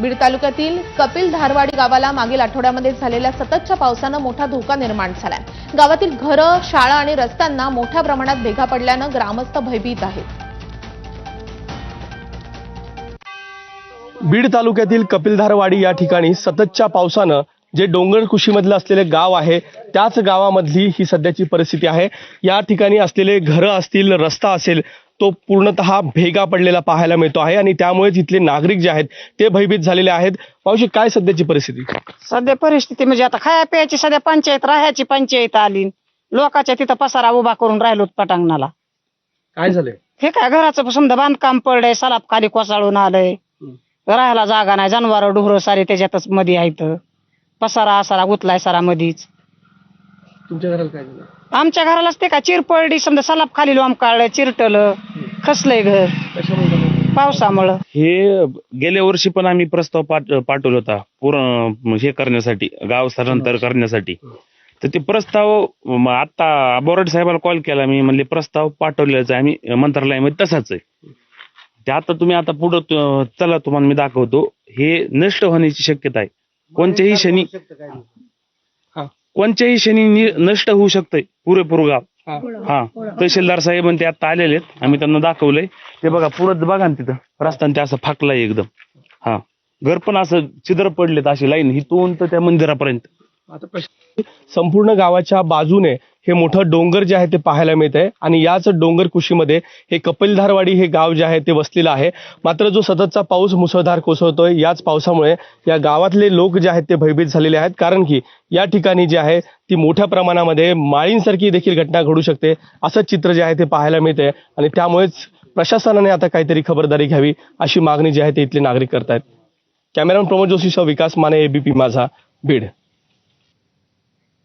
बीड तालुक्यातील कपिल धारवाडी गावाला मागील आठवड्यामध्ये झालेल्या सततच्या पावसानं मोठा धोका निर्माण झालाय. गावातील घरं शाळा आणि रस्त्यांना मोठ्या प्रमाणात भेगा पडल्यानं ग्रामस्थ भयभीत आहेत. बीड तालुक्यातील कपिलधारवाडी या ठिकाणी सततच्या पावसानं जे डोंगर कुशीमधलं असलेले गाव आहे त्याच गावामधली ही सध्याची परिस्थिती आहे. या ठिकाणी असलेले घरं असतील रस्ता असेल तो पूर्णतः भेगा पडलेला पाहायला मिळतो आहे आणि त्यामुळे तिथले नागरिक जे आहेत ते भयभीत झालेले आहेत. मावशी काय सध्याची परिस्थिती? सध्या परिस्थिती म्हणजे आता खाया प्यायची सध्या पंचायत राहायची पंचायत आली. लोकांच्या तिथं पसारा उभा करून राहिलो पटांगणाला. काय झालंय? हे काय घराचं समजा बांधकाम पडलंय सलाब खाली कोसळून आलंय. राहायला जागा नाही जनावर डुहर सारे त्याच्यातच मध्ये आहेत. पसारा सारा गुतलाय सारा मधीच. तुमच्या घराला काय झालं? आमच्या घरालाच ते का चिर पडली समजा सलाब खाली लोंबकाळलं चिरटलं खसलंय घर. पावसामुळं. हे गेल्या वर्षी पण आम्ही प्रस्ताव पाठ पाठवला होता पूर्ण हे करण्यासाठी गाव स्थलांतर करण्यासाठी. तर ते प्रस्ताव म, आता बोराडे साहेबाला कॉल केला मी म्हणले प्रस्ताव पाठवलेलाच आहे आम्ही मंत्रालयामध्ये तसाच आहे. ते आता तुम्ही आता पुढं त- चला तुम्हाला मी दाखवतो. हे नष्ट होण्याची शक्यता आहे. कोणत्याही क्षणी कोणत्याही क्षणी नि- नष्ट होऊ शकतंय. पुरेपूर गाव. हा. तहसीलदार साहेब आणि ते आता आलेले आहेत. आम्ही त्यांना दाखवलंय. ते बघा पुढं बघा ना तिथं. रस्ता ते असं फाकलाय एकदम. हा. घर पण असं छिद्र पडलेत अशी लाईन. हिथून तर त्या मंदिरापर्यंत. आता प्रश्न संपूर्ण गावाच्या बाजूने हे मोठं डोंगर जे आहे ते पाहायला मिळत आहे आणि याच डोंगर कुशीमध्ये हे कपिलधारवाडी हे गाव जे आहे ते वसलेलं आहे. मात्र जो सततचा पाऊस मुसळधार कोसळतोय याच पावसामुळे या गावातले लोक जे आहेत ते भयभीत झालेले आहेत. कारण की या ठिकाणी जे आहे ती मोठ्या प्रमाणामध्ये माळींसारखी देखील घटना घडू शकते असं चित्र जे आहे ते पाहायला मिळते आणि त्यामुळेच प्रशासनाने आता काहीतरी खबरदारी घ्यावी अशी मागणी जी आहे ते इथले नागरिक करतायत. कॅमेरामन प्रमोद जोशीसह विकास माने एबीपी माझा बीड.